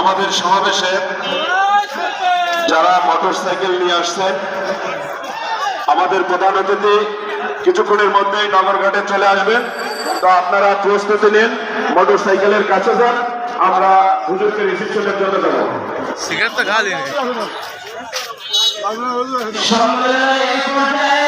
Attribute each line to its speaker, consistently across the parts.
Speaker 1: আমাদের সমাবেশে যারা মোটরসাইকেল নিয়ে আসছেন আমাদের প্রধান অতিথি কিছুক্ষণের মধ্যেই নগরঘাটে চলে আসবেন। তো আপনারা প্রস্তুতি নিন মোটরসাইকেলের কাছে যান আমরা হুজুরকে রিসিপশনের জন্য যাব।
Speaker 2: সিগারেট তো খালি আরে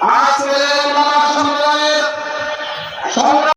Speaker 3: আজ